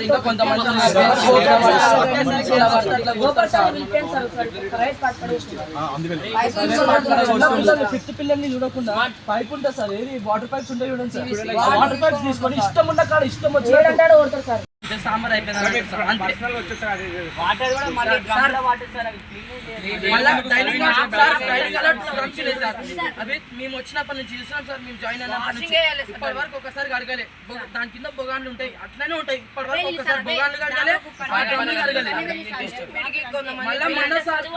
ఇంకా కొంతమంది ఫిఫ్త్ పిల్లల్ని చూడకుండా పైప్ ఉంటుంది సార్ ఏది వాటర్ పైప్స్ ఉంటాయి చూడండి సార్. వాటర్ పైప్స్ తీసుకొని ఇష్టం ఉన్న కాడ ఇష్టం వచ్చి ఇంకా సాంబార్ అయిపోయింది సార్. అంతే. మళ్ళా dining hall sir, dining hall function లేదు సార్. అవి మేము వచ్చినప్పటి నుంచి చూస్తున్నాం సార్. మేము జాయిన్ అయినప్పటి ఇప్పటి వరకు ఒకసారి కడగలే. దాని కింద బొగాన్లు ఉంటాయి. అట్లనే ఉంటాయి. ఇప్పటి వరకు ఒకసారి బొగాన్లు కడగలే. మళ్ళా మొన్న సార్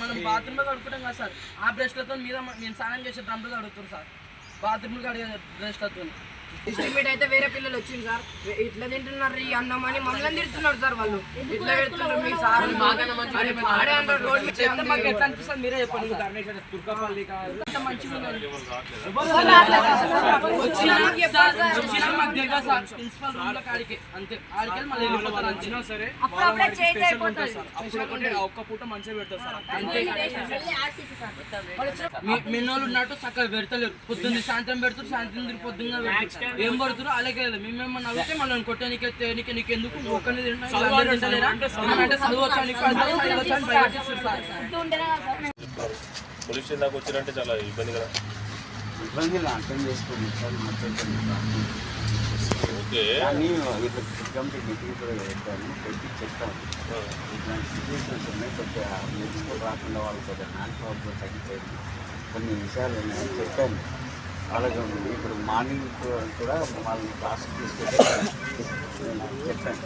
మనం బాత్రూమ్లో కడుకుంటాం కదా సార్. ఆ బ్రష్లతో మీద మేము స్నానం చేసే డ్రమ్లు కడుగుతాం సార్. బాత్రూమ్లు కడిగే బ్రష్లతో ఎస్టిమేట్ అయితే వేరే పిల్లలు వచ్చింది సార్. ఇట్లా తింటున్నారు ఈ అన్నం అని మమ్మల్ని తిడుతున్నారు సార్ వాళ్ళు. ఇట్లా పెడుతున్నారు మీ సార్. అని ఆడే అన్నారు రోడ్ మీద. మాకు ఎట్లా అనిపిస్తుంది మీరే చెప్పండి. ఒక్క పూట మంచిగా పెడతారు సార్. మిన్నోళ్ళు ఉన్నట్టు చక్కగా పెడతలేరు. పొద్దున్న సాయంత్రం పెడుతురు సాయంత్రం పొద్దున్న పెడుతురు. ఏం పడుతురు అలాగే మేమేమన్నా అడిగితే మనం కొట్టడానికి నీకు నీకు ఎందుకు? చదవచ్చా నీకు భయపెట్టిస్తారు సార్. పోలీస్ స్టేషన్ దాకా వచ్చినంటే చాలా ఇబ్బంది కదా. ఇబ్బందులు అర్థం చేసుకోండి. Sir okay. కానీ ఇట్లా కంప్లీట్ మీటింగ్ కూడా పెట్టాను. పెట్టి చెప్తాను. ఇట్లాంటి సిచ్యువేషన్స్ ఉన్నాయి. కొద్దిగా నేర్చుకో రాకుండా వాళ్ళు కొద్దిగా హ్యాండ్ పవర్తో తగ్గిపోయింది. కొన్ని విషయాలు ఉన్నాయి. చెప్పాను. అలాగే ఇప్పుడు మార్నింగ్ కూడా మమ్మల్ని క్లాస్కి తీసుకెళ్ళి నేను చెప్పాను.